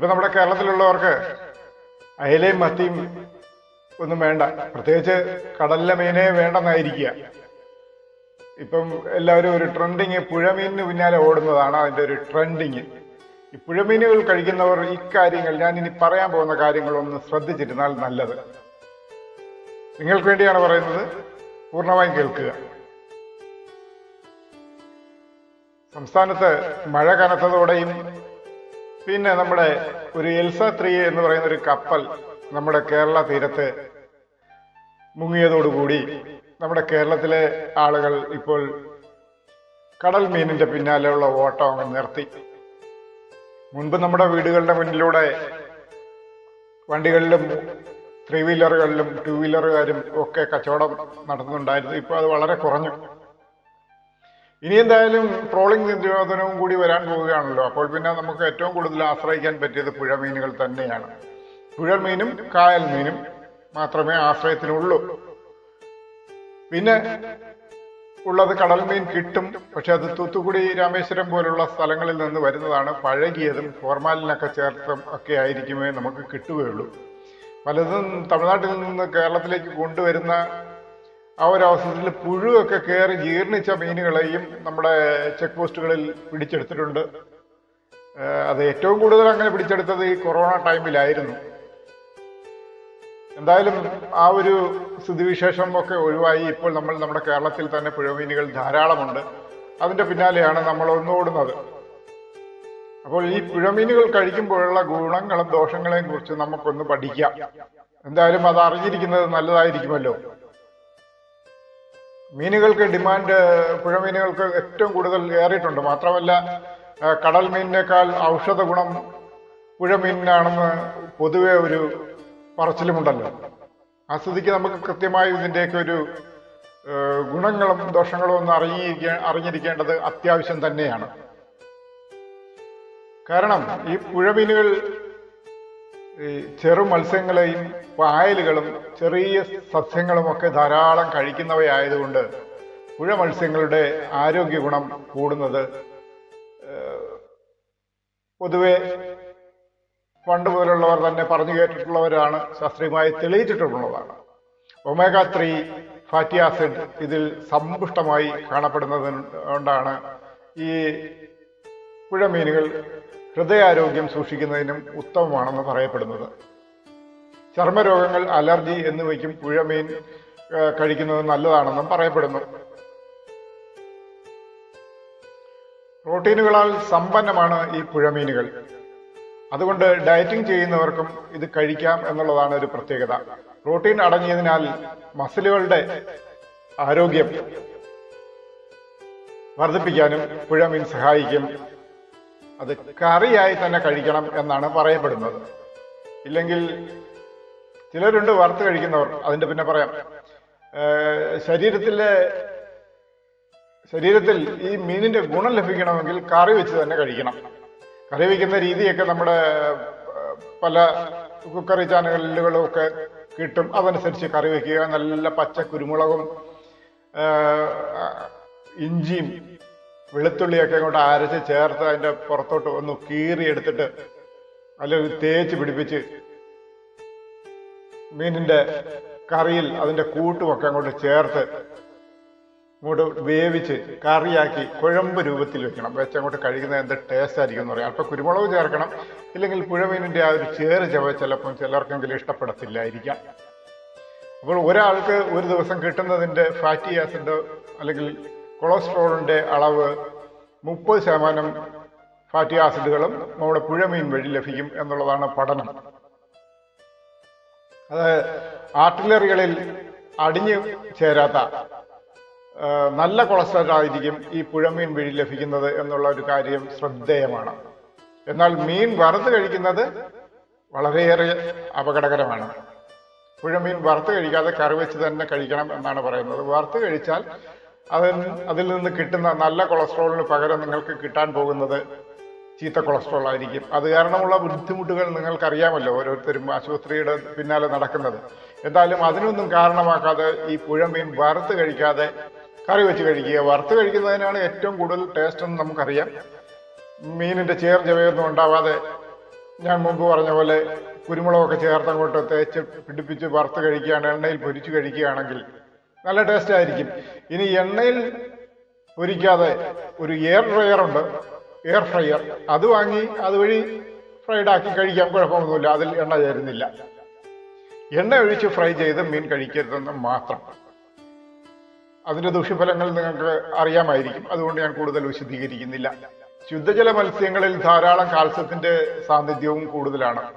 ഇപ്പൊ നമ്മുടെ കേരളത്തിലുള്ളവർക്ക് അയലയും മത്തിയും ഒന്നും വേണ്ട. പ്രത്യേകിച്ച് കടലിലെ മീനെ വേണ്ടെന്നായിരിക്കുക. ഇപ്പം എല്ലാവരും ഒരു ട്രെൻഡിങ് പുഴമീനിന് പിന്നാലെ ഓടുന്നതാണ് അതിന്റെ ഒരു ട്രെൻഡിങ്. ഈ പുഴമീനുകൾ കഴിക്കുന്നവർ ഇക്കാര്യങ്ങൾ ഞാൻ ഇനി പറയാൻ പോകുന്ന കാര്യങ്ങളൊന്ന് ശ്രദ്ധിച്ചിരുന്നാൽ നല്ലത്. നിങ്ങൾക്ക് വേണ്ടിയാണ് പറയുന്നത്. പൂർണമായും കേൾക്കുക. സംസ്ഥാനത്ത് മഴ കനത്തതോടെയും പിന്നെ നമ്മുടെ ഒരു എൽസ ത്രീ എന്ന് പറയുന്ന ഒരു കപ്പൽ നമ്മുടെ കേരള തീരത്ത് മുങ്ങിയതോടുകൂടി നമ്മുടെ കേരളത്തിലെ ആളുകൾ ഇപ്പോൾ കടൽ മീനിന്റെ പിന്നാലെയുള്ള ഓട്ടം അങ്ങ് നിർത്തി. മുൻപ് നമ്മുടെ വീടുകളുടെ മുന്നിലൂടെ വണ്ടികളിലും ത്രീ വീലറുകളിലും ടൂ വീലറുകാരും ഒക്കെ കച്ചവടം നടത്തുന്നുണ്ടായിരുന്നു ഇപ്പോൾ അത് വളരെ കുറഞ്ഞു. ഇനി എന്തായാലും ട്രോളിംഗ് നിരോധനവും കൂടി വരാൻ പോവുകയാണല്ലോ. അപ്പോൾ പിന്നെ നമുക്ക് ഏറ്റവും കൂടുതൽ ആശ്രയിക്കാൻ പറ്റിയത് പുഴമീനുകൾ തന്നെയാണ്. പുഴമീനും കായൽ മീനും മാത്രമേ ആശ്രയത്തിനുള്ളൂ. പിന്നെ ഉള്ളത് കടൽ മീൻ കിട്ടും. പക്ഷെ അത് തൂത്തുക്കുടി രാമേശ്വരം പോലുള്ള സ്ഥലങ്ങളിൽ നിന്ന് വരുന്നതാണ്. പഴകിയതും ഫോർമാലിനൊക്കെ ചേർത്തും ഒക്കെ ആയിരിക്കുമേ നമുക്ക് കിട്ടുകയുള്ളൂ. പലതും തമിഴ്നാട്ടിൽ നിന്ന് കേരളത്തിലേക്ക് കൊണ്ടുവരുന്ന ആ ഒരു അവസരത്തിൽ പുഴുവൊക്കെ കയറി ജീർണിച്ച മീനുകളെയും നമ്മുടെ ചെക്ക് പോസ്റ്റുകളിൽ പിടിച്ചെടുത്തിട്ടുണ്ട്. അത് ഏറ്റവും കൂടുതൽ അങ്ങനെ പിടിച്ചെടുത്തത് ഈ കൊറോണ ടൈമിലായിരുന്നു. എന്തായാലും ആ ഒരു സ്ഥിതിവിശേഷം ഒക്കെ ഒഴിവായി ഇപ്പോൾ നമ്മൾ നമ്മുടെ കേരളത്തിൽ തന്നെ പുഴമീനുകൾ ധാരാളമുണ്ട്. അതിന്റെ പിന്നാലെയാണ് നമ്മൾ ഒന്നോടുന്നത്. അപ്പോൾ ഈ പുഴമീനുകൾ കഴിക്കുമ്പോഴുള്ള ഗുണങ്ങളും ദോഷങ്ങളെയും കുറിച്ച് നമുക്കൊന്ന് പഠിക്കാം. എന്തായാലും അത് അറിഞ്ഞിരിക്കുന്നത് നല്ലതായിരിക്കുമല്ലോ. മീനുകൾക്ക് ഡിമാൻഡ് പുഴമീനുകൾക്ക് ഏറ്റവും കൂടുതൽ ഏറിയിട്ടുണ്ട്. മാത്രമല്ല കടൽ മീനിനേക്കാൾ ഔഷധ ഗുണം പുഴമീനിനാണെന്ന് പൊതുവെ ഒരു പറച്ചിലുമുണ്ടല്ലോ. ആ സ്ഥിതിക്ക് നമുക്ക് കൃത്യമായി ഇതിന്റെയൊക്കെ ഒരു ഗുണങ്ങളും ദോഷങ്ങളും ഒന്ന് അറിഞ്ഞിരിക്ക അറിഞ്ഞിരിക്കേണ്ടത് അത്യാവശ്യം തന്നെയാണ്. കാരണം ഈ പുഴമീനുകൾ ഈ ചെറു മത്സ്യങ്ങളെയും പായലുകളും ചെറിയ സസ്യങ്ങളും ഒക്കെ ധാരാളം കഴിക്കുന്നവയായതുകൊണ്ട് പുഴ മത്സ്യങ്ങളുടെ ആരോഗ്യ ഗുണം കൂടുന്നത് പൊതുവെ പണ്ട് മുതലുള്ളവർ തന്നെ പറഞ്ഞു കേട്ടിട്ടുള്ളവരാണ് ശാസ്ത്രീയമായി തെളിയിച്ചിട്ടുള്ളതാണ്. ഒമേഗ ത്രീ ഫാറ്റി ആസിഡ് ഇതിൽ സമ്പുഷ്ടമായി കാണപ്പെടുന്നത് കൊണ്ടാണ് ഈ പുഴമീനുകൾ ഹൃദയാരോഗ്യം സൂക്ഷിക്കുന്നതിനും ഉത്തമമാണെന്ന് പറയപ്പെടുന്നത്. ചർമ്മരോഗങ്ങൾ അലർജി എന്നിവയ്ക്കും പുഴമീൻ കഴിക്കുന്നത് നല്ലതാണെന്നും പറയപ്പെടുന്നു. പ്രോട്ടീനുകളാൽ സമ്പന്നമാണ് ഈ പുഴമീനുകൾ അതുകൊണ്ട് ഡയറ്റിംഗ് ചെയ്യുന്നവർക്കും ഇത് കഴിക്കാം എന്നുള്ളതാണ് ഒരു പ്രത്യേകത. പ്രോട്ടീൻ അടങ്ങിയതിനാൽ മസിലുകളുടെ ആരോഗ്യം വർദ്ധിപ്പിക്കാനും പുഴമീൻ സഹായിക്കും. അത് കറിയായി തന്നെ കഴിക്കണം എന്നാണ് പറയപ്പെടുന്നത്. ഇല്ലെങ്കിൽ ചിലരുണ്ട് വറുത്ത് കഴിക്കുന്നവർ അതിന്റെ പിന്നെ പറയാം. ശരീരത്തിലെ ശരീരത്തിൽ ഈ മീനിന്റെ ഗുണം ലഭിക്കണമെങ്കിൽ കറി വെച്ച് തന്നെ കഴിക്കണം. കറി വയ്ക്കുന്ന രീതിയൊക്കെ നമ്മുടെ പല കുക്കറി ചാനലുകളും ഒക്കെ കിട്ടും. അതനുസരിച്ച് കറി വെക്കുക. നല്ല പച്ച കുരുമുളകും ഇഞ്ചിയും വെളുത്തുള്ളിയൊക്കെ അങ്ങോട്ട് അരച്ച് ചേർത്ത് അതിന്റെ പുറത്തോട്ട് ഒന്ന് കീറി എടുത്തിട്ട് അല്ലെങ്കിൽ തേച്ച് പിടിപ്പിച്ച് മീനിന്റെ കറിയിൽ അതിന്റെ കൂട്ടുമൊക്കെ അങ്ങോട്ട് ചേർത്ത് ഇങ്ങോട്ട് വേവിച്ച് കറിയാക്കി കുഴമ്പ് രൂപത്തിൽ വെക്കണം. വെച്ച് അങ്ങോട്ട് കഴിക്കുന്നത് എന്ത് ടേസ്റ്റ് ആയിരിക്കും എന്ന് പറയാം. അല്പം കുരുമുളക് ചേർക്കണം. ഇല്ലെങ്കിൽ പുഴമീനിന്റെ ആ ഒരു ചേറ് ചവ ചിലപ്പം ചിലർക്കെങ്കിലും ഇഷ്ടപ്പെടത്തില്ലായിരിക്കാം. അപ്പോൾ ഒരാൾക്ക് ഒരു ദിവസം കിട്ടുന്നതിന്റെ ഫാറ്റി ആസിഡോ അല്ലെങ്കിൽ കൊളസ്ട്രോളിന്റെ അളവ് മുപ്പത് ശതമാനം ഫാറ്റി ആസിഡുകളും നമ്മുടെ പുഴമീൻ വഴി ലഭിക്കും എന്നുള്ളതാണ് പഠനം. അത് ആർട്ടിലറികളിൽ അടിഞ്ഞു ചേരാത്ത നല്ല കൊളസ്ട്രോൾ ആയിരിക്കും ഈ പുഴമീൻ വഴി ലഭിക്കുന്നത് എന്നുള്ള ഒരു കാര്യം ശ്രദ്ധേയമാണ്. എന്നാൽ മീൻ വറുത്ത് കഴിക്കുന്നത് വളരെയേറെ അപകടകരമാണ്. പുഴമീൻ വറുത്ത് കഴിക്കാതെ കറി വെച്ച് തന്നെ കഴിക്കണം എന്നാണ് പറയുന്നത്. വറുത്ത് കഴിച്ചാൽ അതിൽ അതിൽ നിന്ന് കിട്ടുന്ന നല്ല കൊളസ്ട്രോളിന് പകരം നിങ്ങൾക്ക് കിട്ടാൻ പോകുന്നത് ചീത്ത കൊളസ്ട്രോൾ ആയിരിക്കും. അത് കാരണമുള്ള ബുദ്ധിമുട്ടുകൾ നിങ്ങൾക്കറിയാമല്ലോ ഓരോരുത്തരും ആശുപത്രിയുടെ പിന്നാലെ നടക്കുന്നത്. എന്തായാലും അതിനൊന്നും കാരണമാക്കാതെ ഈ പുഴമീൻ വറുത്ത് കഴിക്കാതെ കറി വെച്ച് കഴിക്കുക. വറുത്ത് കഴിക്കുന്നതിനാണ് ഏറ്റവും കൂടുതൽ ടേസ്റ്റ് എന്ന് നമുക്കറിയാം. മീനിന്റെ ചേർ ചവയൊന്നും ഉണ്ടാവാതെ ഞാൻ മുമ്പ് പറഞ്ഞ പോലെ കുരുമുളകൊക്കെ ചേർത്തങ്ങോട്ട് തേച്ച് പിടിപ്പിച്ച് വറുത്ത് കഴിക്കുകയാണ് എണ്ണയിൽ പൊരിച്ച് കഴിക്കുകയാണെങ്കിൽ നല്ല ടേസ്റ്റ് ആയിരിക്കും. ഇനി എണ്ണയിൽ പൊരിക്കാതെ ഒരു എയർ ഫ്രയർ ഉണ്ട്. എയർ ഫ്രയർ അത് വാങ്ങി അതുവഴി ഫ്രൈഡ് ആക്കി കഴിക്കാം കുഴപ്പമൊന്നുമില്ല. അതിൽ എണ്ണ ചേരുന്നില്ല. എണ്ണ ഒഴിച്ച് ഫ്രൈ ചെയ്ത് മീൻ കഴിക്കരുതെന്ന് മാത്രം. അതിന്റെ ദുഷ്യഫലങ്ങൾ നിങ്ങൾക്ക് അറിയാമായിരിക്കും. അതുകൊണ്ട് ഞാൻ കൂടുതൽ വിശദീകരിക്കുന്നില്ല. ശുദ്ധജല മത്സ്യങ്ങളിൽ ധാരാളം കാൽസ്യത്തിന്റെ സാന്നിധ്യവും കൂടുതലാണ്.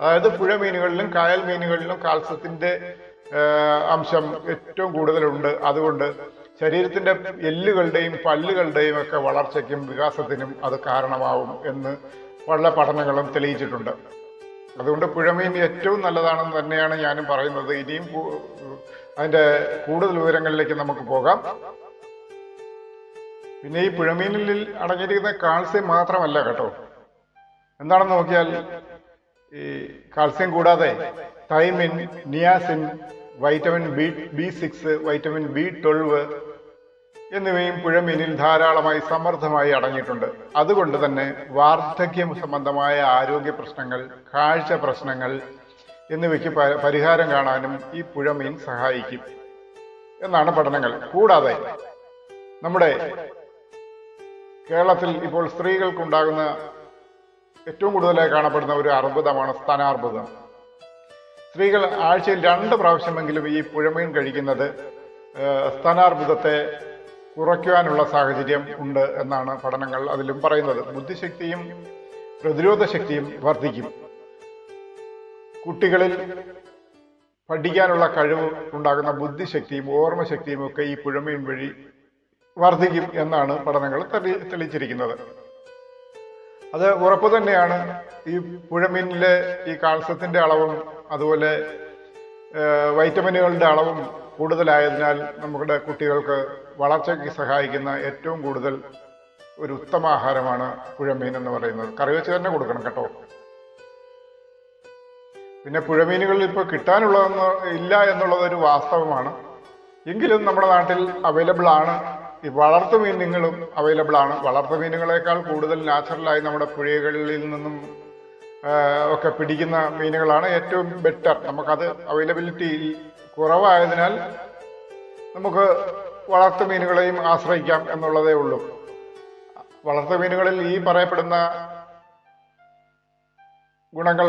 അതായത് പുഴ മീനുകളിലും കായൽ മീനുകളിലും കാൽസ്യത്തിന്റെ അംശം ഏറ്റവും കൂടുതലുണ്ട്. അതുകൊണ്ട് ശരീരത്തിന്റെ എല്ലുകളുടെയും പല്ലുകളുടെയും ഒക്കെ വളർച്ചയ്ക്കും വികാസത്തിനും അത് കാരണമാവും എന്ന് പല പഠനങ്ങളും തെളിയിച്ചിട്ടുണ്ട്. അതുകൊണ്ട് പുഴമീൻ ഏറ്റവും നല്ലതാണെന്ന് തന്നെയാണ് ഞാനും പറയുന്നത്. ഇനിയും അതിന്റെ കൂടുതൽ വിവരങ്ങളിലേക്ക് നമുക്ക് പോകാം. പിന്നെ ഈ പുഴമീനിൽ അടങ്ങിയിരിക്കുന്ന കാൽസ്യം മാത്രമല്ല കേട്ടോ. എന്താണെന്ന് നോക്കിയാൽ ഈ കാൽസ്യം കൂടാതെ thiamine niacin vitamin B B six vitamin B twelve എന്നിവയും പുഴമീനിൽ ധാരാളമായി സമൃദ്ധമായി അടങ്ങിയിട്ടുണ്ട്. അതുകൊണ്ട് തന്നെ വാർദ്ധക്യം സംബന്ധമായ ആരോഗ്യ പ്രശ്നങ്ങൾ കാഴ്ച പ്രശ്നങ്ങൾ എന്നിവയ്ക്ക് പരിഹാരം കാണാനും ഈ പുഴമീൻ സഹായിക്കും എന്നാണ് പഠനങ്ങൾ. കൂടാതെ നമ്മുടെ കേരളത്തിൽ ഇപ്പോൾ സ്ത്രീകൾക്കുണ്ടാകുന്ന ഏറ്റവും കൂടുതലായി കാണപ്പെടുന്ന ഒരു അർബുദമാണ് സ്ഥാനാർബുദം സ്ത്രീകൾ ആഴ്ചയിൽ രണ്ട് പ്രാവശ്യമെങ്കിലും ഈ പുഴമീൻ കഴിക്കുന്നത് സ്ഥാനാർബുദത്തെ കുറയ്ക്കുവാനുള്ള സാഹചര്യം ഉണ്ട് എന്നാണ് പഠനങ്ങൾ അതിലും പറയുന്നത്. ബുദ്ധിശക്തിയും പ്രതിരോധ ശക്തിയും വർദ്ധിക്കും. കുട്ടികളിൽ പഠിക്കാനുള്ള കഴിവ് ഉണ്ടാകുന്ന ബുദ്ധിശക്തിയും ഓർമ്മശക്തിയും ഒക്കെ ഈ പുഴമീൻ വഴി വർദ്ധിക്കും എന്നാണ് പഠനങ്ങൾ തെളി തെളിയിച്ചിരിക്കുന്നത്. അത് ഉറപ്പ് തന്നെയാണ്. ഈ പുഴമീനിലെ ഈ കാൽസ്യത്തിന്റെ അളവും അതുപോലെ വൈറ്റമിനുകളുടെ അളവും കൂടുതലായതിനാൽ നമ്മുടെ കുട്ടികൾക്ക് വളർച്ചയ്ക്ക് സഹായിക്കുന്ന ഏറ്റവും കൂടുതൽ ഒരു ഉത്തമ ആഹാരമാണ് പുഴമീൻ എന്ന് പറയുന്നത്. കറി വെച്ച് തന്നെ കൊടുക്കണം കേട്ടോ. പിന്നെ പുഴമീനുകളിൽ ഇപ്പോൾ കിട്ടാനുള്ളതെന്ന് ഇല്ല എന്നുള്ളത് ഒരു വാസ്തവമാണ്. എങ്കിലും നമ്മുടെ നാട്ടിൽ അവൈലബിൾ ആണ് ഈ വളർത്തു മീനുകളും അവൈലബിൾ ആണ്. വളർത്തു മീനുകളെക്കാൾ കൂടുതൽ നാച്ചുറലായി നമ്മുടെ പുഴകളിൽ നിന്നും ഒക്കെ പിടിക്കുന്ന മീനുകളാണ് ഏറ്റവും ബെറ്റർ നമുക്കത് അവൈലബിലിറ്റി കുറവായതിനാൽ നമുക്ക് വളർത്തു മീനുകളെയും ആശ്രയിക്കാം എന്നുള്ളതേ ഉള്ളൂ. വളർത്തു മീനുകളിൽ ഈ പറയപ്പെടുന്ന ഗുണങ്ങൾ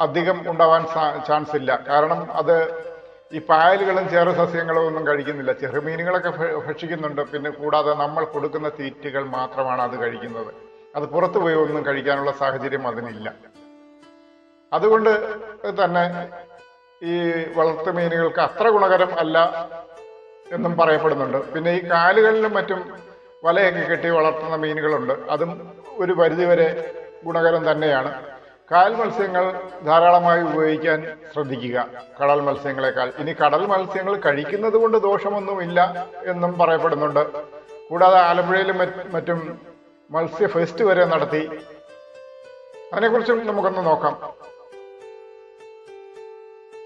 അധികം ഉണ്ടാവാൻ ചാൻസ് ഇല്ല. കാരണം അത് ഈ പായലുകളും ചെറു സസ്യങ്ങളും ഒന്നും കഴിക്കുന്നില്ല. ചെറുമീനുകളൊക്കെ ഭക്ഷിക്കുന്നുണ്ട്. പിന്നെ കൂടാതെ നമ്മൾ കൊടുക്കുന്ന തീറ്റകൾ മാത്രമാണ് അത് കഴിക്കുന്നത്. അത് പുറത്തു പോയി ഒന്നും കഴിക്കാനുള്ള സാഹചര്യം അതിനില്ല. അതുകൊണ്ട് തന്നെ ഈ വളർത്തു മീനുകൾക്ക് അത്ര ഗുണകരം അല്ല എന്നും പറയപ്പെടുന്നുണ്ട്. പിന്നെ ഈ കാലുകളിലും മറ്റും വലയൊക്കെ കെട്ടി വളർത്തുന്ന മീനുകളുണ്ട്. അതും ഒരു പരിധിവരെ ഗുണകരം തന്നെയാണ്. കായൽ മത്സ്യങ്ങൾ ധാരാളമായി ഉപയോഗിക്കാൻ ശ്രദ്ധിക്കുക. കടൽ മത്സ്യങ്ങളെക്കാൾ. ഇനി കടൽ മത്സ്യങ്ങൾ കഴിക്കുന്നത് കൊണ്ട് ദോഷമൊന്നുമില്ല എന്നും പറയപ്പെടുന്നുണ്ട്. കൂടാതെ ആലപ്പുഴയിലും മറ്റും മത്സ്യ ഫെസ്റ്റ് വരെ നടത്തി. അതിനെക്കുറിച്ചും നമുക്കൊന്ന് നോക്കാം.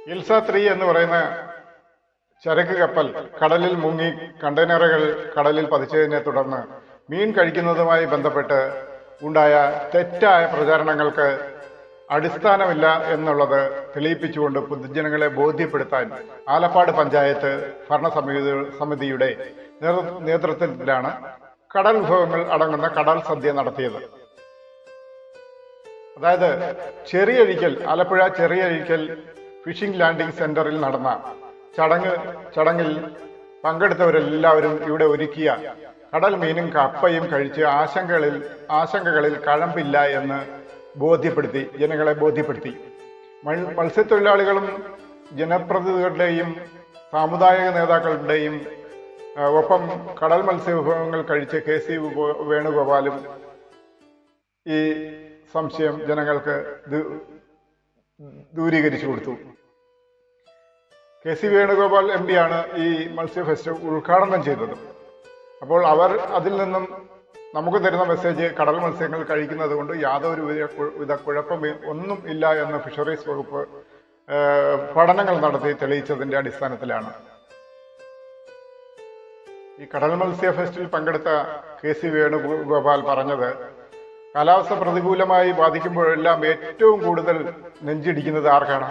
ഇൽസ ത്രീ എന്ന് പറയുന്ന ചരക്ക് കപ്പൽ കടലിൽ മുങ്ങി കണ്ടെയ്നറുകൾ കടലിൽ പതിച്ചതിനെ തുടർന്ന് മീൻ കഴിക്കുന്നതുമായി ബന്ധപ്പെട്ട് ഉണ്ടായ തെറ്റായ പ്രചാരണങ്ങൾക്ക് അടിസ്ഥാനമില്ല എന്നുള്ളത് തെളിയിപ്പിച്ചുകൊണ്ട് പൊതുജനങ്ങളെ ബോധ്യപ്പെടുത്താൻ ആലപ്പാട് പഞ്ചായത്ത് ഭരണസമിതി സമിതിയുടെ നേതൃത്വത്തിലാണ് കടൽ വിഭവങ്ങൾ അടങ്ങുന്ന കടൽ സദ്യ നടത്തിയത്. അതായത് ചെറിയഴിക്കൽ ആലപ്പുഴ ചെറിയഴിക്കൽ ഫിഷിംഗ് ലാൻഡിംഗ് സെന്ററിൽ നടന്ന ചടങ്ങ് ചടങ്ങിൽ പങ്കെടുത്തവരെല്ലാവരും ഇവിടെ ഒരുക്കിയ കടൽ മീനും കപ്പയും കഴിച്ച് ആശങ്കകളിൽ ആശങ്കകളിൽ കഴമ്പില്ല എന്ന് ബോധ്യപ്പെടുത്തി ജനങ്ങളെ ബോധ്യപ്പെടുത്തി. മത്സ്യത്തൊഴിലാളികളും ജനപ്രതിനിധികളുടെയും സാമുദായിക നേതാക്കളുടെയും ഒപ്പം കടൽ മത്സ്യവിഭവങ്ങൾ കഴിച്ച് കെ സി വേണുഗോപാലും ഈ സംശയം ജനങ്ങൾക്ക് ദൂരീകരിച്ചു കൊടുത്തു. കെ സി വേണുഗോപാൽ എം പിയാണ് ഈ മത്സ്യ ഫെസ്റ്റ് ഉദ്ഘാടനം ചെയ്തത്. അപ്പോൾ അവർ അതിൽ നിന്നും നമുക്ക് തരുന്ന മെസ്സേജ് കടൽ മത്സ്യങ്ങൾ കഴിക്കുന്നത് കൊണ്ട് യാതൊരു വിധ കുഴപ്പം ഒന്നും ഇല്ല എന്ന് ഫിഷറീസ് വകുപ്പ് പഠനങ്ങൾ നടത്തി തെളിയിച്ചതിന്റെ അടിസ്ഥാനത്തിലാണ്. ഈ കടൽ മത്സ്യ ഫെസ്റ്റിൽ പങ്കെടുത്ത കെ സി വേണുഗോപാൽ പറഞ്ഞത് കാലാവസ്ഥ പ്രതികൂലമായി ബാധിക്കുമ്പോഴെല്ലാം ഏറ്റവും കൂടുതൽ നെഞ്ചിടിക്കുന്നത് ആർക്കാണ്?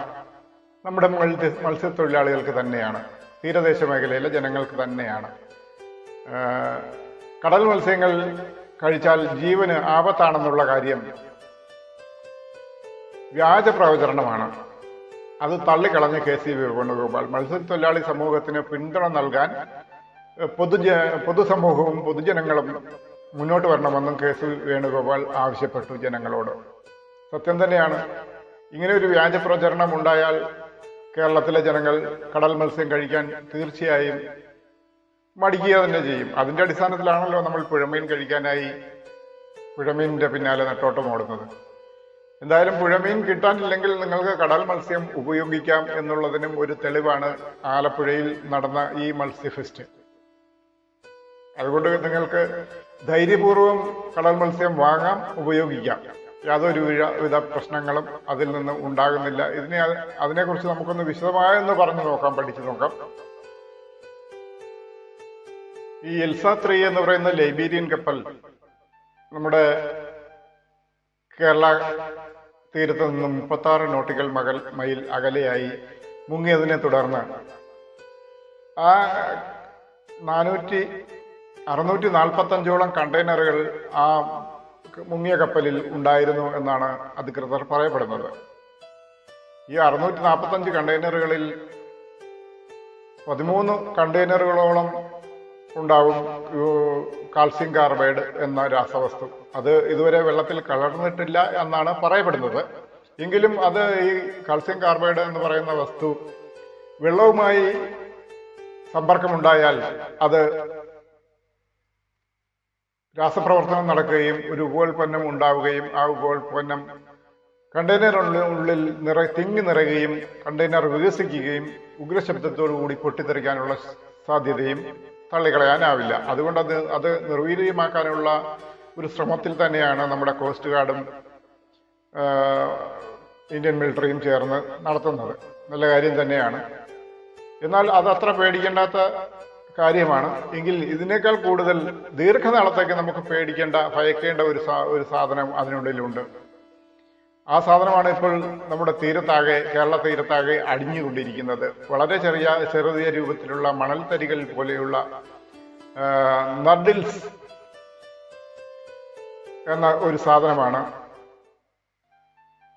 നമ്മുടെ മത്സ്യ മത്സ്യത്തൊഴിലാളികൾക്ക് തന്നെയാണ്. തീരദേശ മേഖലയിലെ ജനങ്ങൾക്ക് തന്നെയാണ്. കടൽ മത്സ്യങ്ങൾ കഴിച്ചാൽ ജീവന് ആപത്താണെന്നുള്ള കാര്യം വ്യാജ പ്രവചരണമാണ് അത് തള്ളിക്കളഞ്ഞ കെ സി വേണുഗോപാൽ. മത്സ്യത്തൊഴിലാളി സമൂഹത്തിന് പിന്തുണ നൽകാൻ പൊതുജ പൊതുസമൂഹവും പൊതുജനങ്ങളും മുന്നോട്ട് വരണമെന്നും കെ സി വേണുഗോപാൽ ആവശ്യപ്പെട്ടു ജനങ്ങളോട്. സത്യം തന്നെയാണ്. ഇങ്ങനെ ഒരു വ്യാജ പ്രചരണം ഉണ്ടായാൽ കേരളത്തിലെ ജനങ്ങൾ കടൽ മത്സ്യം കഴിക്കാൻ തീർച്ചയായും മടിക്കുക തന്നെ ചെയ്യും. അതിന്റെ അടിസ്ഥാനത്തിലാണല്ലോ നമ്മൾ പുഴമീൻ കഴിക്കാനായി പുഴമീനിന്റെ പിന്നാലെ നെട്ടോട്ടം ഓടുന്നത്. എന്തായാലും പുഴമീൻ കിട്ടാനില്ലെങ്കിൽ നിങ്ങൾക്ക് കടൽ മത്സ്യം ഉപയോഗിക്കാം എന്നുള്ളതിനും ഒരു തെളിവാണ് ആലപ്പുഴയിൽ നടന്ന ഈ മത്സ്യ ഫെസ്റ്റ്. അതുകൊണ്ട് നിങ്ങൾക്ക് ധൈര്യപൂർവം കടൽ മത്സ്യം വാങ്ങാം ഉപയോഗിക്കാം. യാതൊരു വിധ പ്രശ്നങ്ങളും അതിൽ നിന്ന് ഉണ്ടാകുന്നില്ല. ഇതിനെ അതിനെക്കുറിച്ച് നമുക്കൊന്ന് വിശദമായൊന്ന് പറഞ്ഞു നോക്കാം പഠിച്ചു നോക്കാം. ഈ എൽസ ത്രീ എന്ന് പറയുന്ന ലൈബീരിയൻ കപ്പൽ നമ്മുടെ കേരള തീരത്ത് നിന്നും മുപ്പത്തി ആറ് നോട്ടിക്കൽ മകൽ മൈൽ അകലെയായി മുങ്ങിയതിനെ തുടർന്ന് ആ നാനൂറ്റി അറുന്നൂറ്റി നാൽപ്പത്തഞ്ചോളം കണ്ടെയ്നറുകൾ ആ മുങ്ങിയ കപ്പലിൽ ഉണ്ടായിരുന്നു എന്നാണ് അധികൃതർ പറയപ്പെടുന്നത്. ഈ അറുന്നൂറ്റി നാൽപ്പത്തഞ്ച് കണ്ടെയ്നറുകളിൽ പതിമൂന്ന് കണ്ടെയ്നറുകളോളം ഉണ്ടാവും. കാൽസ്യം കാർബൈഡ് എന്ന രാസവസ്തു. അത് ഇതുവരെ വെള്ളത്തിൽ കലർന്നിട്ടില്ല എന്നാണ് പറയപ്പെടുന്നത്. എങ്കിലും അത് ഈ കാൽസ്യം കാർബൈഡ് എന്ന് പറയുന്ന വസ്തു വെള്ളവുമായി സമ്പർക്കമുണ്ടായാൽ അത് രാസപ്രവർത്തനം നടക്കുകയും ഒരു ഉപോൽപ്പന്നം ഉണ്ടാവുകയും ആ ഉപോൽപ്പന്നം കണ്ടെയ്നറിനുള്ളിൽ നിറ തിങ്ങി നിറയുകയും കണ്ടെയ്നർ വികസിക്കുകയും ഉഗ്രശബ്ദത്തോടുകൂടി പൊട്ടിത്തെറിക്കാനുള്ള സാധ്യതയും തള്ളിക്കളയാനാവില്ല. അതുകൊണ്ട് അത് അത് നിർവീര്യമാക്കാനുള്ള ഒരു ശ്രമത്തിൽ തന്നെയാണ് നമ്മുടെ കോസ്റ്റ് ഗാർഡും ഇന്ത്യൻ മിലിറ്ററിയും ചേർന്ന് നടത്തുന്നത്. നല്ല കാര്യം തന്നെയാണ്. എന്നാൽ അത് അത്ര പേടിക്കേണ്ടാത്ത കാര്യമാണ്. എങ്കിൽ ഇതിനേക്കാൾ കൂടുതൽ ദീർഘനാളത്തേക്ക് നമുക്ക് പേടിക്കേണ്ട ഭയക്കേണ്ട ഒരു ഒരു സാധനം അതിനുള്ളിലുണ്ട്. ആ സാധനമാണ് ഇപ്പോൾ നമ്മുടെ തീരത്താകെ കേരള തീരത്താകെ അടിഞ്ഞുകൊണ്ടിരിക്കുന്നത്. വളരെ ചെറിയ ചെറിയ രൂപത്തിലുള്ള മണൽത്തരികൾ പോലെയുള്ള നഡിൽസ് എന്ന ഒരു സാധനമാണ്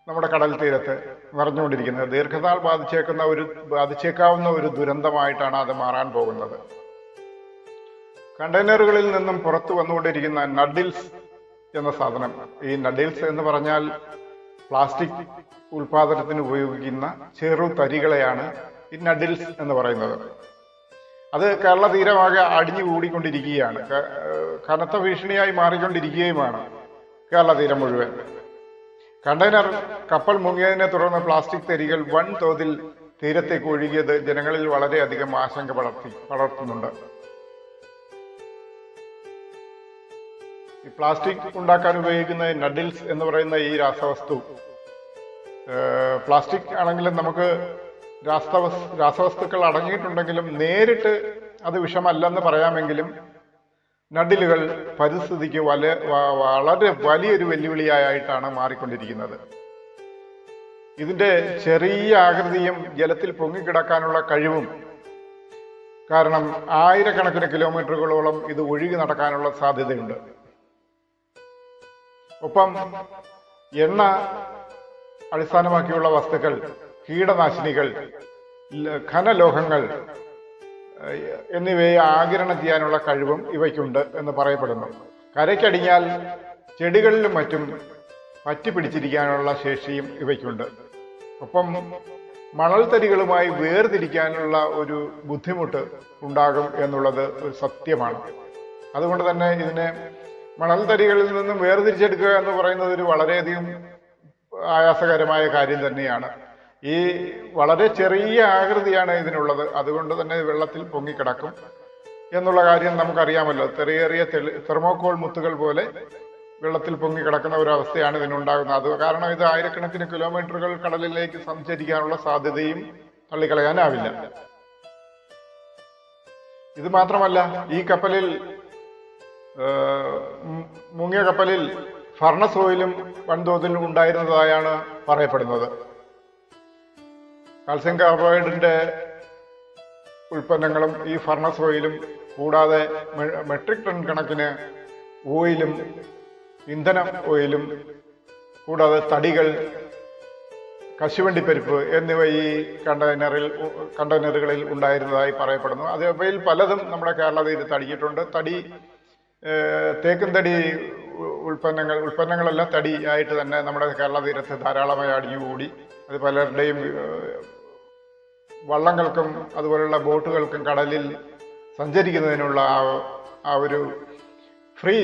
നമ്മുടെ കടൽ തീരത്ത് നിറഞ്ഞുകൊണ്ടിരിക്കുന്നത്. ദീർഘനാൾ ബാധിച്ചേക്കുന്ന ഒരു ബാധിച്ചേക്കാവുന്ന ഒരു ദുരന്തമായിട്ടാണ് അത് മാറാൻ പോകുന്നത്. കണ്ടെയ്നറുകളിൽ നിന്നും പുറത്തു വന്നുകൊണ്ടിരിക്കുന്ന നഡിൽസ് എന്ന സാധനം. ഈ നഡിൽസ് എന്ന് പറഞ്ഞാൽ പ്ലാസ്റ്റിക് ഉൽപാദനത്തിന് ഉപയോഗിക്കുന്ന ചെറു തരികളെയാണ് നഡിൽസ് എന്ന് പറയുന്നത്. അത് കേരള തീരമാകെ അടിഞ്ഞു കൂടിക്കൊണ്ടിരിക്കുകയാണ്. കനത്ത ഭീഷണിയായി മാറിക്കൊണ്ടിരിക്കുകയുമാണ് കേരള തീരം മുഴുവൻ. കണ്ടെയ്നർ കപ്പൽ മുങ്ങിയതിനെ തുടർന്ന് പ്ലാസ്റ്റിക് തരികൾ വൻതോതിൽ തീരത്തേക്ക് ഒഴുകിയത് ജനങ്ങളിൽ വളരെയധികം ആശങ്ക വളർത്തി വളർത്തുന്നുണ്ട്. ഈ പ്ലാസ്റ്റിക് ഉണ്ടാക്കാൻ ഉപയോഗിക്കുന്ന നഡിൽസ് എന്ന് പറയുന്ന ഈ രാസവസ്തു പ്ലാസ്റ്റിക് ആണെങ്കിലും നമുക്ക് രാസവസ് രാസവസ്തുക്കൾ അടങ്ങിയിട്ടുണ്ടെങ്കിലും നേരിട്ട് അത് വിഷമല്ലെന്ന് പറയാമെങ്കിലും നഡിലുകൾ പരിസ്ഥിതിക്ക് വല വളരെ വലിയൊരു വെല്ലുവിളിയായിട്ടാണ് മാറിക്കൊണ്ടിരിക്കുന്നത്. ഇതിന്റെ ചെറിയ ആകൃതിയും ജലത്തിൽ പൊങ്ങിക്കിടക്കാനുള്ള കഴിവും കാരണം ആയിരക്കണക്കിന് കിലോമീറ്ററുകളോളം ഇത് ഒഴുകി നടക്കാനുള്ള സാധ്യതയുണ്ട്. ഒപ്പം എണ്ണ അടിസ്ഥാനമാക്കിയുള്ള വസ്തുക്കൾ കീടനാശിനികൾ ഖനലോഹങ്ങൾ എന്നിവയെ ആകിരണം ചെയ്യാനുള്ള കഴിവും ഇവയ്ക്കുണ്ട് എന്ന് പറയപ്പെടുന്നു. കരയ്ക്കടിഞ്ഞാൽ ചെടികളിലും മറ്റും പറ്റി പിടിച്ചിരിക്കാനുള്ള ശേഷിയും ഇവയ്ക്കുണ്ട്. ഒപ്പം മണൽത്തരികളുമായി വേർതിരിക്കാനുള്ള ഒരു ബുദ്ധിമുട്ട് ഉണ്ടാകും എന്നുള്ളത് ഒരു സത്യമാണ്. അതുകൊണ്ട് തന്നെ ഇതിനെ മണൽത്തരികളിൽ നിന്നും വേർതിരിച്ചെടുക്കുക എന്ന് പറയുന്നത് ഒരു വളരെയധികം ആയാസകരമായ കാര്യം തന്നെയാണ്. ഈ വളരെ ചെറിയ ആകൃതിയാണ് ഇതിനുള്ളത്. അതുകൊണ്ട് തന്നെ വെള്ളത്തിൽ പൊങ്ങിക്കിടക്കും എന്നുള്ള കാര്യം നമുക്കറിയാമല്ലോ. ചെറിയ ചെറിയ തെർമോക്കോൾ മുത്തുകൾ പോലെ വെള്ളത്തിൽ പൊങ്ങിക്കിടക്കുന്ന ഒരു അവസ്ഥയാണ് ഇതിനുണ്ടാകുന്നത്. അത് കാരണം ഇത് ആയിരക്കണക്കിന് കിലോമീറ്ററുകൾ കടലിലേക്ക് സഞ്ചരിക്കാനുള്ള സാധ്യതയും തള്ളിക്കളയാനാവില്ല. ഇത് മാത്രമല്ല ഈ കപ്പലിൽ മുങ്ങിയ കപ്പലിൽ ഫർണസ് ഓയിലും വൻതോതിൽ ഉണ്ടായിരുന്നതായാണ് പറയപ്പെടുന്നത്. കാൽസ്യം കാർബോഹൈഡ്രേറ്റിന്റെ ഉൽപ്പന്നങ്ങളും ഈ ഫർണസ് ഓയിലും കൂടാതെ മെട്രിക് ടൺ കണക്കിന് ഓയിലും ഇന്ധന ഓയിലും കൂടാതെ തടികൾ കശുവണ്ടിപ്പരിപ്പ് എന്നിവ ഈ കണ്ടെയ്നറിൽ കണ്ടെയ്നറുകളിൽ ഉണ്ടായിരുന്നതായി പറയപ്പെടുന്നു. അതേപോലെ പലതും നമ്മുടെ കേരള തീരത്ത് തടി ഏഹ്, തേക്കും തടി ഉ- ഉൽപ്പന്നങ്ങൾ ഉൽപ്പന്നങ്ങളെല്ലാം തടി ആയിട്ട് തന്നെ നമ്മുടെ കേരള തീരത്ത് ധാരാളമായി അടിഞ്ഞുകൂടി അത് പലരുടെയും വള്ളങ്ങൾക്കും അതുപോലുള്ള ബോട്ടുകൾക്കും കടലിൽ സഞ്ചരിക്കുന്നതിനുള്ള ആ ഒരു ഫ്രീ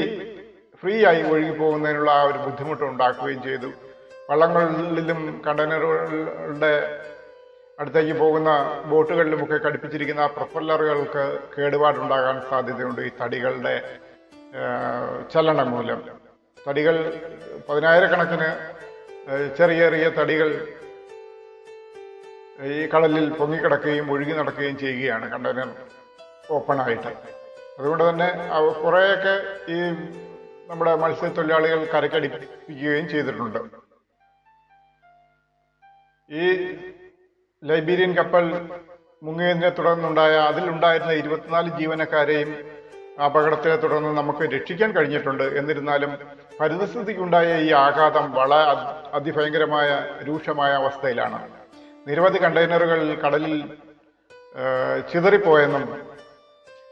ഫ്രീ ആയി ഒഴുകി പോകുന്നതിനുള്ള ആ ഒരു ബുദ്ധിമുട്ട് ഉണ്ടാക്കുകയും ചെയ്തു. വള്ളങ്ങളിലും കണ്ടെയ്നറുകളുടെ അടുത്തേക്ക് പോകുന്ന ബോട്ടുകളിലുമൊക്കെ ഘടിപ്പിച്ചിരിക്കുന്ന പ്രൊപ്പല്ലറുകൾക്ക് കേടുപാടുണ്ടാകാൻ സാധ്യതയുണ്ട്. ഈ തടികളുടെ ചലനം മൂലം. തടികൾ പതിനായിരക്കണക്കിന് ചെറിയ ചെറിയ തടികൾ ഈ കടലിൽ പൊങ്ങിക്കിടക്കുകയും ഒഴുകി നടക്കുകയും ചെയ്യുകയാണ് കണ്ടെയ്നർ ഓപ്പൺ ആയിട്ട് അതുകൊണ്ട് തന്നെ കുറേയൊക്കെ ഈ നമ്മുടെ മത്സ്യത്തൊഴിലാളികൾ കരക്കടിപ്പിക്കുകയും ചെയ്തിട്ടുണ്ട്. ഈ ലൈബീരിയൻ കപ്പൽ മുങ്ങിയതിനെ തുടർന്നുണ്ടായ അതിലുണ്ടായിരുന്ന ഇരുപത്തിനാല് ജീവനക്കാരെയും അപകടത്തെ തുടർന്ന് നമുക്ക് രക്ഷിക്കാൻ കഴിഞ്ഞിട്ടുണ്ട്. എന്നിരുന്നാലും പരിതസ്ഥിതിക്കുണ്ടായ ഈ ആഘാതം വളരെ അതിഭയങ്കരമായ രൂക്ഷമായ അവസ്ഥയിലാണ്. നിരവധി കണ്ടെയ്നറുകൾ കടലിൽ ചിതറിപ്പോയെന്നും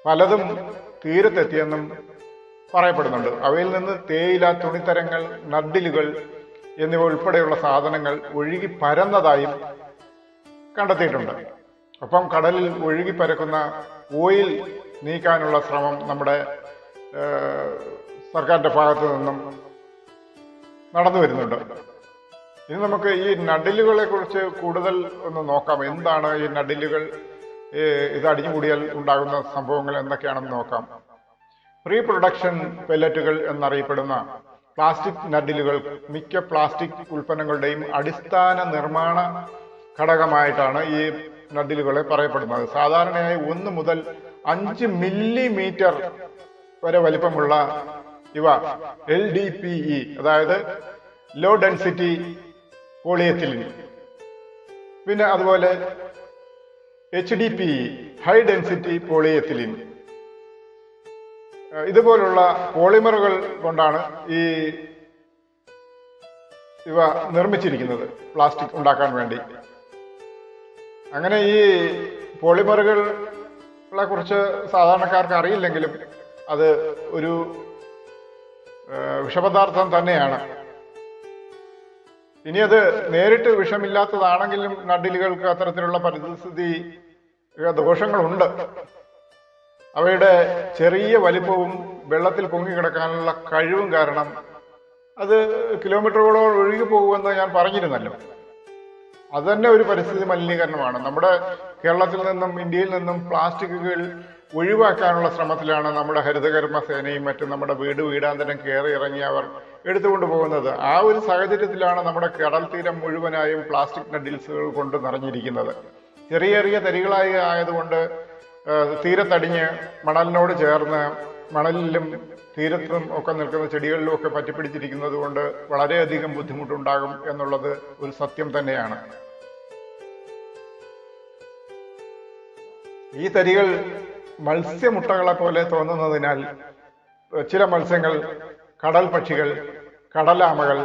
പലതും തീരത്തെത്തിയെന്നും പറയപ്പെടുന്നുണ്ട്. അവയിൽ നിന്ന് തേയില തുണിത്തരങ്ങൾ നഡിലുകൾ എന്നിവ ഉൾപ്പെടെയുള്ള സാധനങ്ങൾ ഒഴുകി പരന്നതായും കണ്ടെത്തിയിട്ടുണ്ട്. ഒപ്പം കടലിൽ ഒഴുകി പരക്കുന്ന ഓയിൽ നീക്കാനുള്ള ശ്രമം നമ്മുടെ സർക്കാരിന്റെ ഭാഗത്തു നിന്നും നടന്നു വരുന്നുണ്ട്. ഇനി നമുക്ക് ഈ നഡിലുകളെ കുറിച്ച് കൂടുതൽ ഒന്ന് നോക്കാം. എന്താണ് ഈ നഡിലുകൾ ഇത് അടിഞ്ഞുകൂടിയാൽ ഉണ്ടാകുന്ന സംഭവങ്ങൾ എന്തൊക്കെയാണെന്ന് നോക്കാം. പ്രീ പ്രൊഡക്ഷൻ പെല്ലറ്റുകൾ എന്നറിയപ്പെടുന്ന പ്ലാസ്റ്റിക് നഡിലുകൾ മിക്ക പ്ലാസ്റ്റിക് ഉൽപ്പന്നങ്ങളുടെയും അടിസ്ഥാന നിർമ്മാണ ഘടകമായിട്ടാണ് ഈ നഡിലുകളെ പറയപ്പെടുന്നത്. സാധാരണയായി ഒന്ന് മുതൽ അഞ്ച് മില്ലിമീറ്റർ വരെ വലിപ്പമുള്ള ഇവ എൽ ഡി പി ഇ അതായത് ലോ ഡെൻസിറ്റി പോളിയത്തിലിൻ പിന്നെ അതുപോലെ H D P E high density polyethylene ഇതുപോലുള്ള പോളിമറുകൾ കൊണ്ടാണ് ഈ ഇവ നിർമ്മിച്ചിരിക്കുന്നത് പ്ലാസ്റ്റിക് ഉണ്ടാക്കാൻ വേണ്ടി. അങ്ങനെ ഈ പോളിമറുകളെ കുറിച്ച് സാധാരണക്കാർക്ക് അറിയില്ലെങ്കിലും അത് ഒരു വിഷപദാർത്ഥം തന്നെയാണ്. ഇനി അത് നേരിട്ട് വിഷമില്ലാത്തതാണെങ്കിലും നഡിലുകൾക്ക് അത്തരത്തിലുള്ള പരിസ്ഥിതി ദോഷങ്ങളുണ്ട്. അവയുടെ ചെറിയ വലിപ്പവും വെള്ളത്തിൽ പൊങ്ങിക്കിടക്കാനുള്ള കഴിവും കാരണം അത് കിലോമീറ്ററുകളോട് ഒഴുകി പോകുമെന്ന് ഞാൻ പറഞ്ഞിരുന്നല്ലോ. അത് തന്നെ ഒരു പരിസ്ഥിതി മലിനീകരണമാണ്. നമ്മുടെ കേരളത്തിൽ നിന്നും ഇന്ത്യയിൽ നിന്നും പ്ലാസ്റ്റിക്കുകൾ ഒഴിവാക്കാനുള്ള ശ്രമത്തിലാണ് നമ്മുടെ ഹരിതകർമ്മ സേനയും മറ്റും നമ്മുടെ വീട് വീടാന്തരം കയറി ഇറങ്ങി അവർ എടുത്തുകൊണ്ട് പോകുന്നത്. ആ ഒരു സാഹചര്യത്തിലാണ് നമ്മുടെ കടൽ തീരം മുഴുവനായും പ്ലാസ്റ്റിക് നഡിൽസുകൾ കൊണ്ട് നിറഞ്ഞിരിക്കുന്നത്. ചെറിയ ചെറിയ തരികളായി ആയതുകൊണ്ട് തീരത്തടിഞ്ഞ് മണലിനോട് ചേർന്ന് മണലിലും തീരത്തും ഒക്കെ നിൽക്കുന്ന ചെടികളിലും ഒക്കെ പറ്റിപ്പിടിച്ചിരിക്കുന്നത് കൊണ്ട് വളരെയധികം ബുദ്ധിമുട്ടുണ്ടാകും എന്നുള്ളത് ഒരു സത്യം തന്നെയാണ്. ഈ തരികൾ മത്സ്യമുട്ടകളെ പോലെ തോന്നുന്നതിനാൽ ചില മത്സ്യങ്ങൾ കടൽ പക്ഷികൾ കടലാമകൾ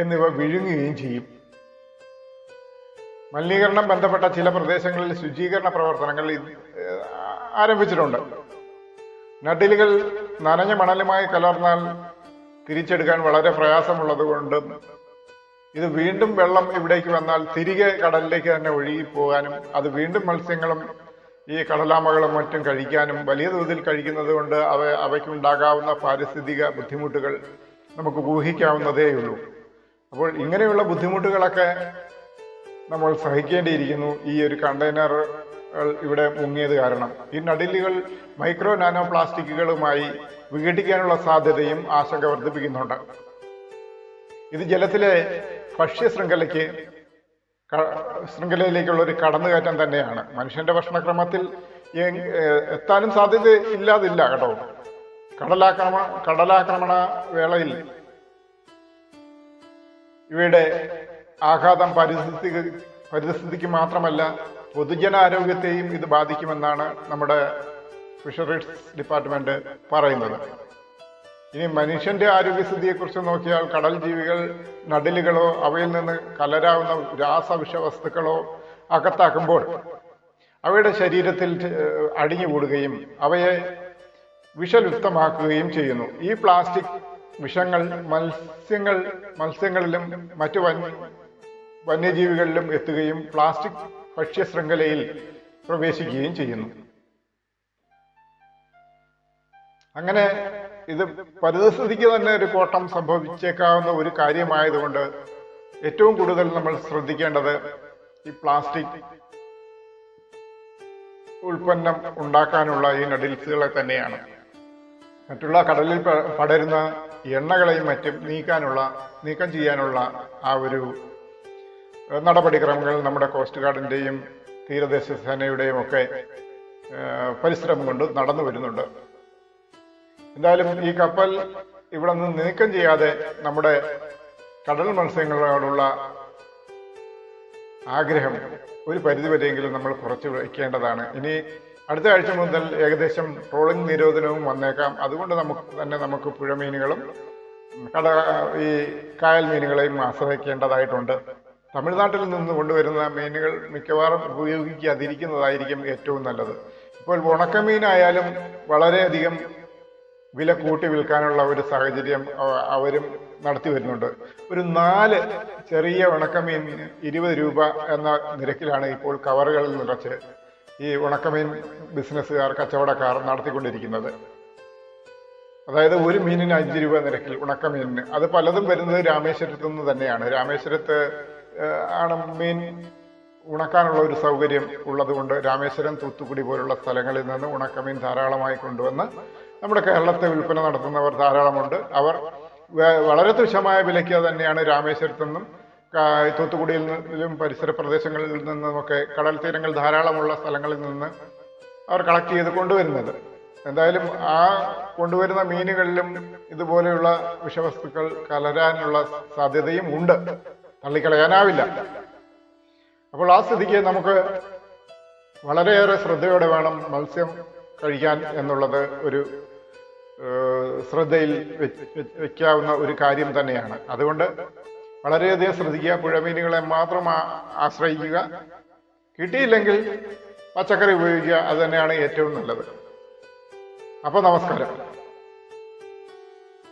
എന്നിവ വിഴുങ്ങുകയും ചെയ്യും. മലിനീകരണം ബന്ധപ്പെട്ട ചില പ്രദേശങ്ങളിൽ ശുചീകരണ പ്രവർത്തനങ്ങൾ ആരംഭിച്ചിട്ടുണ്ട്. നഡിലുകൾ നനഞ്ഞ മണലുമായി കലർന്നാൽ തിരിച്ചെടുക്കാൻ വളരെ പ്രയാസമുള്ളത് കൊണ്ട് ഇത് വീണ്ടും വെള്ളം ഇവിടേക്ക് വന്നാൽ തിരികെ കടലിലേക്ക് തന്നെ ഒഴുകി പോകാനും അത് വീണ്ടും മത്സ്യങ്ങളും ഈ കടലാമകളും മറ്റും കഴിക്കാനും വലിയ തോതിൽ കഴിക്കുന്നത് കൊണ്ട് അവ അവയ്ക്കുണ്ടാകാവുന്ന പാരിസ്ഥിതിക ബുദ്ധിമുട്ടുകൾ നമുക്ക് ഊഹിക്കാവുന്നതേയുള്ളൂ. അപ്പോൾ ഇങ്ങനെയുള്ള ബുദ്ധിമുട്ടുകളൊക്കെ നമ്മൾ സഹിക്കേണ്ടിയിരിക്കുന്നു ഈ ഒരു കണ്ടെയ്നർ ഇവിടെ മുങ്ങിയത് കാരണം. ഈ നടിലുകൾ മൈക്രോ നാനോ പ്ലാസ്റ്റിക്കുകളുമായി വിഘടിക്കാനുള്ള സാധ്യതയും ആശങ്ക വർദ്ധിപ്പിക്കുന്നുണ്ട്. ഇത് ജലത്തിലെ ഭക്ഷ്യ ശൃംഖലയ്ക്ക് ശൃംഖലയിലേക്കുള്ള ഒരു കടന്നുകയറ്റം തന്നെയാണ്. മനുഷ്യന്റെ ഭക്ഷണക്രമത്തിൽ എത്താനും സാധ്യത ഇല്ലാതില്ല കേട്ടോ. കടലാക്രമ കടലാക്രമണ വേളയിൽ ഇവയുടെ ആഘാതം പരിസ്ഥിതി പരിസ്ഥിതിക്ക് മാത്രമല്ല പൊതുജനാരോഗ്യത്തെയും ഇത് ബാധിക്കുമെന്നാണ് നമ്മുടെ ഫിഷറീസ് ഡിപ്പാർട്ട്മെന്റ് പറയുന്നത്. ഇനി മനുഷ്യന്റെ ആരോഗ്യസ്ഥിതിയെക്കുറിച്ച് നോക്കിയാൽ കടൽ ജീവികൾ നടിലുകളോ അവയിൽ നിന്ന് കലരാവുന്ന രാസവിഷവസ്തുക്കളോ അകത്താക്കുമ്പോൾ അവയുടെ ശരീരത്തിൽ അടിഞ്ഞു അടിഞ്ഞുകൂടുകയും അവയെ വിഷലുപ്തമാക്കുകയും ചെയ്യുന്നു. ഈ പ്ലാസ്റ്റിക് വിഷങ്ങൾ മത്സ്യങ്ങൾ മത്സ്യങ്ങളിലും മറ്റു വന്യജീവികളിലും എത്തുകയും പ്ലാസ്റ്റിക് ഭക്ഷ്യ ശൃംഖലയിൽ പ്രവേശിക്കുകയും ചെയ്യുന്നു. അങ്ങനെ ഇത് പരിസ്ഥിതിക്ക് തന്നെ ഒരു കോട്ടം സംഭവിച്ചേക്കാവുന്ന ഒരു കാര്യമായതുകൊണ്ട് ഏറ്റവും കൂടുതൽ നമ്മൾ ശ്രദ്ധിക്കേണ്ടത് ഈ പ്ലാസ്റ്റിക് ഉൽപ്പന്നം ഉണ്ടാക്കാനുള്ള ഈ നഡിൽസുകളെ തന്നെയാണ്. മറ്റുള്ള കടലിൽ പടരുന്ന എണ്ണകളെയും മറ്റും നീക്കാനുള്ള നീക്കം ചെയ്യാനുള്ള ആ ഒരു നടപടിക്രമങ്ങൾ നമ്മുടെ കോസ്റ്റ് ഗാർഡിന്റെയും തീരദേശ സേനയുടെയും ഒക്കെ പരിശ്രമം കൊണ്ട് നടന്നു വരുന്നുണ്ട്. എന്തായാലും ഈ കപ്പൽ ഇവിടെ നിന്ന് നീക്കം ചെയ്യാതെ നമ്മുടെ കടൽ മത്സ്യങ്ങളോടുള്ള ആഗ്രഹം ഒരു പരിധിവരെയെങ്കിലും നമ്മൾ കുറച്ച് വയ്ക്കേണ്ടതാണ്. ഇനി അടുത്ത ആഴ്ച മുതൽ ഏകദേശം ട്രോളിംഗ് നിരോധനവും വന്നേക്കാം. അതുകൊണ്ട് നമുക്ക് തന്നെ നമുക്ക് പുഴമീനുകളും കട ഈ കായൽ മീനുകളെയും ആശ്രയിക്കേണ്ടതായിട്ടുണ്ട്. തമിഴ്നാട്ടിൽ നിന്ന് കൊണ്ടുവരുന്ന മീനുകൾ മിക്കവാറും ഉപയോഗിക്കാതിരിക്കുന്നതായിരിക്കും ഏറ്റവും നല്ലത്. ഇപ്പോൾ ഉണക്കമീനായാലും വളരെയധികം വില കൂട്ടി വിൽക്കാനുള്ള ഒരു സാഹചര്യം അവ- അവരും നടത്തി വരുന്നുണ്ട്. ഒരു നാല് ചെറിയ ഉണക്കമീൻ ഇരുപത് രൂപ എന്ന നിരക്കിലാണ് ഇപ്പോൾ കവറുകളിൽ നിറച്ച് ഈ ഉണക്കമീൻ ബിസിനസ്സുകാർ കച്ചവടക്കാർ നടത്തിക്കൊണ്ടിരിക്കുന്നത്. അതായത് ഒരു മീനിന് അഞ്ച് രൂപ നിരക്കിൽ ഉണക്കമീനിന്. അത് പലതും വരുന്നത് രാമേശ്വരത്തു നിന്ന് തന്നെയാണ്. രാമേശ്വരത്ത് ആണ് മീൻ ഉണക്കാനുള്ള ഒരു സൗകര്യം ഉള്ളതുകൊണ്ട് രാമേശ്വരം തൂത്തുക്കുടി പോലുള്ള സ്ഥലങ്ങളിൽ നിന്ന് ഉണക്കമീൻ ധാരാളമായി കൊണ്ടുവന്ന് നമ്മുടെ കേരളത്തെ വിൽപ്പന നടത്തുന്നവർ ധാരാളമുണ്ട്. അവർ വളരെ തുച്ഛമായ വിലയ്ക്ക് തന്നെയാണ് രാമേശ്വരത്തു നിന്നും തൂത്തുക്കുടിയിൽ നിന്നും പരിസര പ്രദേശങ്ങളിൽ നിന്നുമൊക്കെ കടൽ തീരങ്ങൾ ധാരാളമുള്ള സ്ഥലങ്ങളിൽ നിന്ന് അവർ കളക്ട് ചെയ്ത് കൊണ്ടുവരുന്നത്. എന്തായാലും ആ കൊണ്ടുവരുന്ന മീനുകളിലും ഇതുപോലെയുള്ള വിഷവസ്തുക്കൾ കലരാനുള്ള സാധ്യതയും ഉണ്ട്. തള്ളിക്കളയാനാവില്ല. അപ്പോൾ ആ സ്ഥിതിക്ക് നമുക്ക് വളരെയേറെ ശ്രദ്ധയോടെ വേണം മത്സ്യം കഴിക്കാൻ എന്നുള്ളത് ഒരു ശ്രദ്ധയിൽ വെക്കാവുന്ന ഒരു കാര്യം തന്നെയാണ്. അതുകൊണ്ട് വളരെയധികം ശ്രദ്ധിക്കുക പുഴമീനുകളെ മാത്രം ആശ്രയിക്കുക. കിട്ടിയില്ലെങ്കിൽ പച്ചക്കറി ഉപയോഗിക്കുക അത് തന്നെയാണ് ഏറ്റവും നല്ലത്. അപ്പോൾ നമസ്കാരം.